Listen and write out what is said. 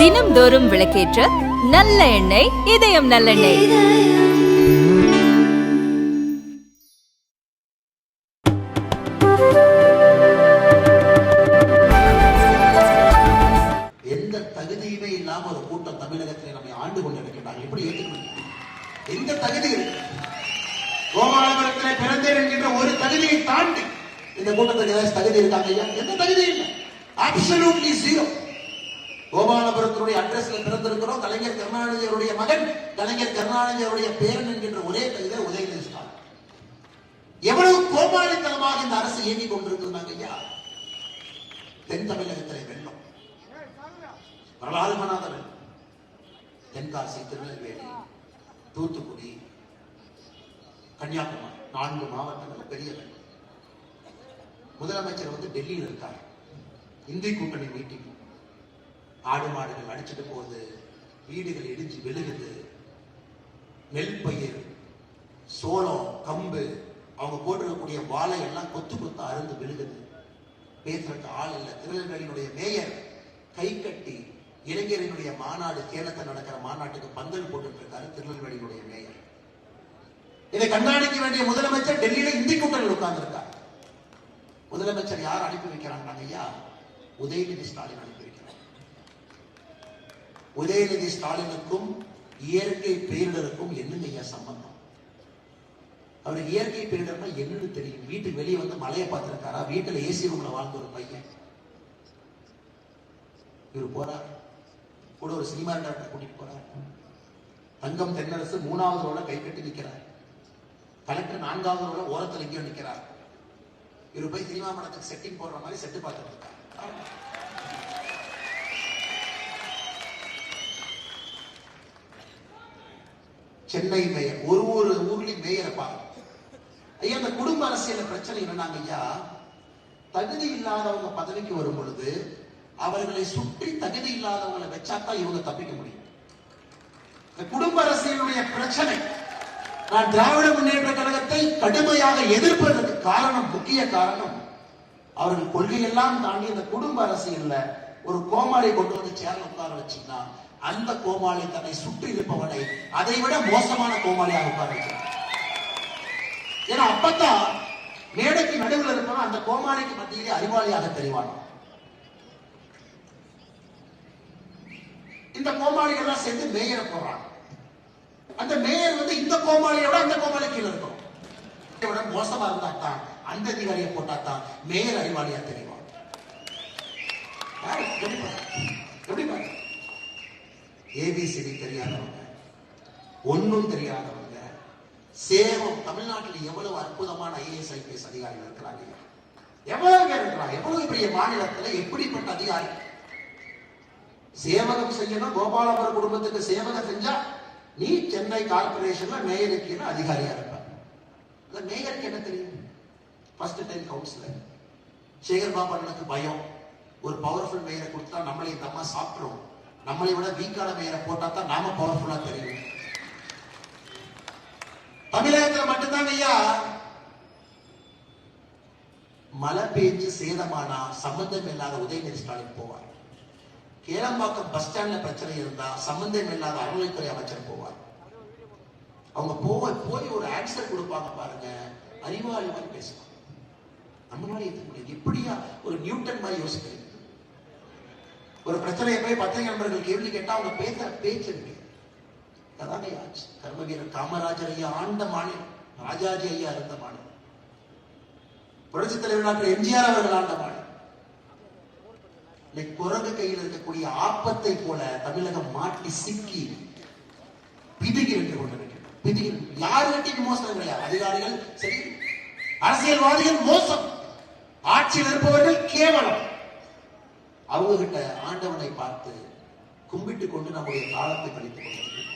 தினம்தோறும் விளக்கேற்ற நல்ல எண்ணெய் இதயம் நல்லெண்ணெய். எந்த தகுதியுமே இல்லாம ஒரு கூட்டம் நம்மை ஆண்டு எப்படி எந்த தகுதி பிறந்தேன் என்கின்ற ஒரு தகுதியை தாண்டி இந்த கூட்டத்துக்கு ஏதாவது தகுதி இருக்காங்க ஐயா எந்த தகுதி இல்லை. Absolutely zero கோபாலபுரத்தினுடைய அட்ரஸ்ல பிறந்திருக்கிறோம். கலைஞர் கருணாநிதியருடைய மகன் கலைஞர் கருணாநிதியருடைய பேரன் என்கின்ற ஒரே தகுதி உதயநிதி ஸ்டாலின் எவ்வளவு கோபாலித்தனமாக இந்த அரசு இயங்கிக் கொண்டிருக்கிறாங்க ஐயா? தென் தமிழகத்திலே வெள்ளம். வரலாறு மனாத வெள்ளம். தென்காசி திருநெல்வேலி தூத்துக்குடி கன்னியாகுமரி நான்கு மாவட்டங்கள் பெரிய வெள்ளம். முதலமைச்சர் வந்து டெல்லியில் இருக்கார். இந்தி கூட்டணி மீட்டிங். ஆடு மாடுகள் அடிச்சுட்டு போகுது வீடுகள் இடிஞ்சு விழுகுது. நெல் பயிர் சோளம் கம்பு அவங்க போட்டிருக்கக்கூடிய வாழை எல்லாம் கொத்து கொத்து அருந்து விழுகுது. பேசுறதுக்கு ஆள் இல்லை. திருநெல்வேலியினுடைய மேயர் கை கட்டி இளைஞரினுடைய மாநாடு சேலத்தில் நடக்கிற மாநாட்டுக்கு பந்தல் போட்டுட்டு இருக்காரு திருநெல்வேலியினுடைய மேயர். இதை கண்காணிக்க வேண்டிய முதலமைச்சர் டெல்லியில இந்தி கூட்டங்கள் உட்கார்ந்திருக்கார். முதலமைச்சர் யார் அனுப்பி வைக்கிறாங்க ஐயா உதயநிதி ஸ்டாலின் அனுப்பி வைக்கிறார். உதயநிதி ஸ்டாலினுக்கும் இயற்கை பேரிடருக்கும் என்னங்க ஐயா சம்பந்தம்? அவருக்கு இயற்கை பேரிடர்னா என்னன்னு தெரியும். வீட்டுக்கு வெளியே வந்து மலையை பார்த்துருக்காரா? வீட்டில் ஏசி ரூம்ல வாழ்ந்த ஒரு பையன். இவர் போறார். கூட ஒரு சினிமா டாக்டர் கூட்டிட்டு போறார். தங்கம் தென்னரசு மூணாவது ரோட கை நிற்கிறார் கலெக்டர் நான்காவது ரோட ஓரத்தில் எங்கேயோ நிற்கிறார் இவர் போய் சினிமா படத்துக்கு செட்டிங் போடுற மாதிரி செட்டு பார்த்துட்டு இருக்கார். சென்னை மேயர் ஒரு ஒரு ஊர்லயும் மேயரை பாருங்க ஐயா அந்த குடும்ப அரசியல பிரச்சனை என்னன்னாங்க ஐயா? தகுதி இல்லாதவங்க பதவிக்கு வரும் பொழுது அவர்களை சுற்றி தகுதி இல்லாதவங்களை வச்சாதான் இவங்க தப்பிக்க முடியும். இந்த குடும்ப அரசியலுடைய பிரச்சனை நான் திராவிட முன்னேற்ற கழகத்தை கடுமையாக எதிர்ப்பதற்கு காரணம் முக்கிய காரணம் அவர்கள் கொள்கையெல்லாம் தாண்டி இந்த குடும்ப அரசியல்ல ஒரு கோமாளி கொண்டு வந்து சேர்ல உட்கார வச்சீங்கன்னா அந்த கோமாளி தன்னை சுற்றி இருப்பவனை அதை விட மோசமான கோமாளியாக உட்கார ஏன்னா அப்பதான் மேடைக்கு நடுவில் இருப்பவன் அந்த கோமாளிக்கு மத்தியிலே அறிவாளியாக தெரிவான். இந்த கோமாளிகள் எல்லாம் சேர்ந்து மேயரை போறான் அந்த மேயர் வந்து இந்த கோமாளியோட அந்த கோமாளி கீழே இருக்கும். விட மோசமா இருந்தா தான் அந்த அதிகாரியை போட்டா தான் மேயர் அறிவாளியா தெரிவான். எப்படி பாரு? எப்படி பாரு? ஏபிசிடி தெரியாதவங்க ஒன்றும் தெரியாதவங்க சேவம் தமிழ்நாட்டில் எவ்வளவு அற்புதமான ஐஏஎஸ் ஐபிஎஸ் அதிகாரிகள் இருக்கிறாங்க? எவ்வளவு பேர் இருக்கிறாங்க? எவ்வளவு பெரிய மாநிலத்தில் எப்படிப்பட்ட அதிகாரி? சேவகம் செய்யணும் கோபாலபுரம் குடும்பத்துக்கு சேவகம் செஞ்சா நீ சென்னை கார்பரேஷன்ல மேயருக்கு அதிகாரியா இருப்ப? இந்த மேயருக்கு என்ன தெரியும்? First time councillor Sekar Baba பயம். ஒரு பவர்ஃபுல் மேயரை கொடுத்தா நம்மளை இந்த அம்மா நம்மளை விட வீக்கான மேயரை போட்டா தான் நாம பவர்ஃபுல்லா தெரியும். தமிழகத்துல மட்டும்தான் ஐயா? மழை பெஞ்சு சேதமானா சம்பந்தம் இல்லாத உதயநிதி ஸ்டாலின் போவார். கேளம்பாக்கம் பஸ் ஸ்டாண்ட்ல பிரச்சனை இருந்தா சம்பந்தம் இல்லாத அறநிலைத்துறை அமைச்சர் போவார். அவங்க போக போய் ஒரு ஆன்சர் கொடுப்பாங்க பாருங்க. அறிவாளி மாதிரி பேசுவாங்க நம்மளால எப்படியா ஒரு நியூட்டன் மாதிரி யோசிக்கிறீங்க? ஒரு பிரச்சனையை போய் பத்திரிகை நண்பர்கள் கேள்வி கேட்டா அவங்க பேச பேச்சு இருக்கு. அதானே ஆச்சு. கர்மவீரர் காமராஜர் ஐயா ஆண்ட மாநிலம் ராஜாஜி ஐயா இருந்த மாநிலம் புரட்சி தலைவர் எம்ஜிஆர் அவர்கள் ஆண்ட மாநிலம் குரங்கு கையில் இருக்கக்கூடிய ஆப்பத்தை போல தமிழகம் மாட்டி சிக்கி பிதுகி நின்று கொண்டிருக்கிறது. பிதுகி யாருகிட்டையும் மோசம் கிடையாது அதிகாரிகள் சரி. அரசியல்வாதிகள் மோசம். ஆட்சியில் இருப்பவர்கள் கேவலம். அவங்க கிட்ட ஆண்டவனை பார்த்து கும்பிட்டு கொண்டு நம்முடைய காலத்தை கழித்துக் கொண்டிருக்கிறோம்